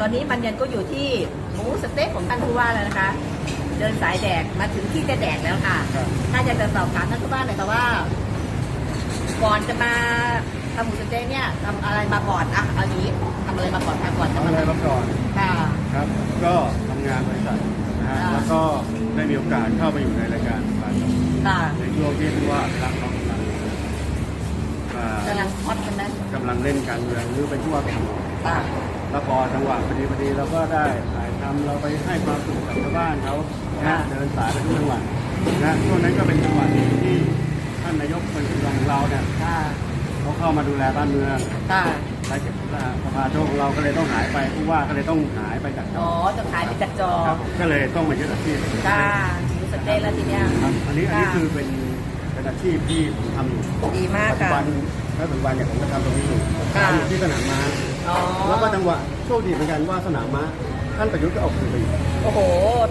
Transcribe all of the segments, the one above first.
ตอนนี้มันยันก็อยู่ที่หมูสเต็กของท่านผู้ว่าแล้วนะคะ เดินสายแดกมาถึงที่จะแดกแล้วค่ะครับถ้าอยากจะสอบถามท่านผู้ว่าหน่อยค่ะว่า ก่อนจะมาทำหมูสเต็กเนี่ยทำอะไรมาก่อนอะเอาอย่างนี้ทำอะไรมาก่อนค่ะก่อนจะทำมาอะไรทมาก่อนำค่ะครับ ก็ทำงานบริษัทนะฮะอ่าแล้วก็ได้มีโอกาสเข้ามาอยู่ในรายการปาชมค่ะในช่วงที่ผู้ว่ารักเขากำลังอ่ากำลังฮอตกันนะกำลังเล่นการเมืองหรือเป็นผู้ว่ากทมค่ะ แล้วพอจังหวะพอดีพอดีเราก็ได้ถ่ายทำเราไปให้ความสุขกับชาวบ้านเขานะฮะเดินสายไปทุกจังหวัดนะช่วงนั้นก็เป็นจังหวะที่ที่ท่านนายกคนปัจจุบันของเราเนี่ยค่ะเขาเข้ามาดูแลบ้านเมืองค่ะรายเก็บสภาโชคของเราก็เลยต้องหายไปผู้ว่าก็เลยต้องหายไปจากจอ๋ออจะขายไปจากจอครับก็เลยต้องมายึดอาชีพค่ะหมูสเต็กแล้วทีเนี้ยครับอันนี้อันนี้ค่ะคือเป็นเป็นอาชีพที่ผมทำอยู่ดีมากปัจจุค่ะ บันและปัจจุบันเนี่ยผมก็ทำตรงนี้อยู่ค่ะ ทำอยู่ที่สนามม้า อ๋อ แล้วก็จังหวะโชคดีเหมือนกันว่าสนามม้าท่านประยุทธ์ก็เอาคืนไปอยู่โอ้โห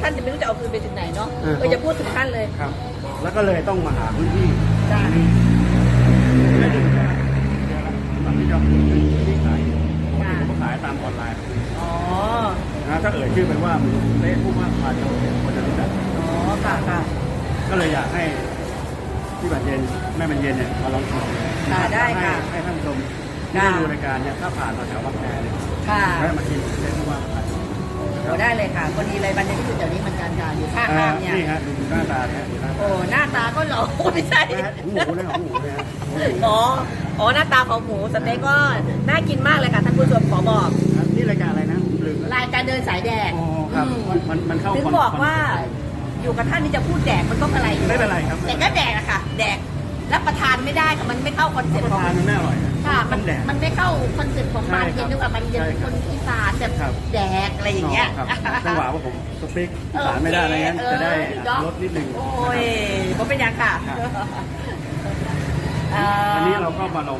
ท่านจะไม่รู้จะเอาคืนไปถึงไหนเนาะเออ เออจะพูดถึงท่านเลย ครับ แล้วก็เลยต้องมาหาพื้นที่จ้ะที่ได้ดูแลเดี๋ยวละตอนนี้จะที่ขายปกติผมก็ขายตามออนไลน์อ๋อ นะถ้าเอ่ยชื่อไปว่ามีเต้ผู้ว่าพาโจเนี่ยคนจะรู้จัก อ๋อ ค่ะค่ะก็เลยอยากให้พี่บัตรเย็นแม่บันเย็นเนี่ยมาลองชิมค่ะได้ค่ะ ให้ให้ท่านผู้ชม ที่ค่ะได้ดูรายการเนี่ยถ้าผ่านมาแถวบางแคเนี่ยค่ะแวะมาชิมเต้ผู้ว่าพาโจโอ้ได้เลยค่ะพอดีเลยบันเดนที่อยู่แถวนี้เหมือนกันค่ะอยู่ข้างอ่าบ้านเนี่ยนี่ฮะดูหน้าตาเนี่ยดูหน้าตาโอ้หน้าตาก็หล่อโอ้ไม่ใช่นะฮะของหมูนะของหมูนะฮะของหมูอ๋อ อ๋อ หน้าตาของหมูสเต็กก็น่ากินมากเลยค่ะท่านผู้ชมขอบอก ครับนี่รายการอะไรนะผมลืมแล้วรายการเดินสายแดกอ๋อครับอืมมันมันมันเข้าถึงคอนบอกว่าคอนอยู่กับท่านนี่จะพูดแดกมันก็อะไรอยู่ไม่เป็นไรครับแต่ก็แดกอะค่ะ แดกรับประทานไม่ได้ค่ะมันไม่เข้าคอนเซ็ปต์ประของทานมันไม่อร่อยนะ ค่ะมัต้นองแดกมันไม่เข้าคอนเซ็ปต์ของบานเย็นด้วยว่ามันเย็นใช่เป็นคครับนอีสานแบบครับแดกอะไรอย่างเงี้ยครับจังหวะว่าผมสปีกอีสานไม่ได้อะไรงั้นจะได้เออลดนิดนึงโอ้ยผมเป็นยังค่ะครับเอ่ออันนี้เราก็มาลอง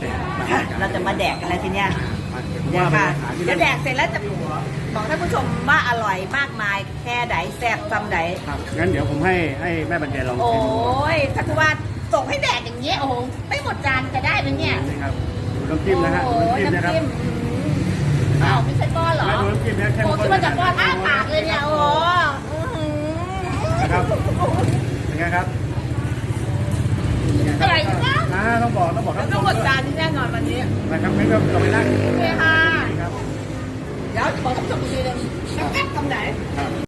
แดกมรยกเราจะมาแดกอะไรทีเนี้ยมาเดี๋ยวว่าไปค่ะหาที่เดี๋ยวนั่แดนกเสร็จแล้วจะบอกท่านผู้ช มว่าอร่อยมากมายแค่ไหนแซ่บจำไหนครับงั้นเดี๋ยวผมให้ให้แม่บรรเจลองโอ้ชิมดูยท่านผู้ว่าส่งให้แดกอย่างเงี้ยโอ้โหไม่หมดจานจะได้ไหมเนี่ยนี่ครับดูน้ำจิ้มนะฮะโอ้ดูโหน้ำจิ้มนะครับน้ำจิ้มอ้าวไม่ใช่ก้อนเหรอแล้วดูน้ำจิ้มนะเข้มโอ้ข้นคิดว่าจะก้อนอ้าปากเลยเนี่ยโอ้โหอื้อหือนะครับเป็นไงครับอร่อยจังนะอ่าต้องบอกต้องบอกแล้วท่านก็ผู้ชมด้วยหมดจานที่แน่นอนวันนี้นะครับไม่ก็เราไปนั่ง โอเคค่ะ ครับเดี๋ยวจะบอกท่านผู้ชมอีกทีหนึงแซ่บๆตรงไหนครับ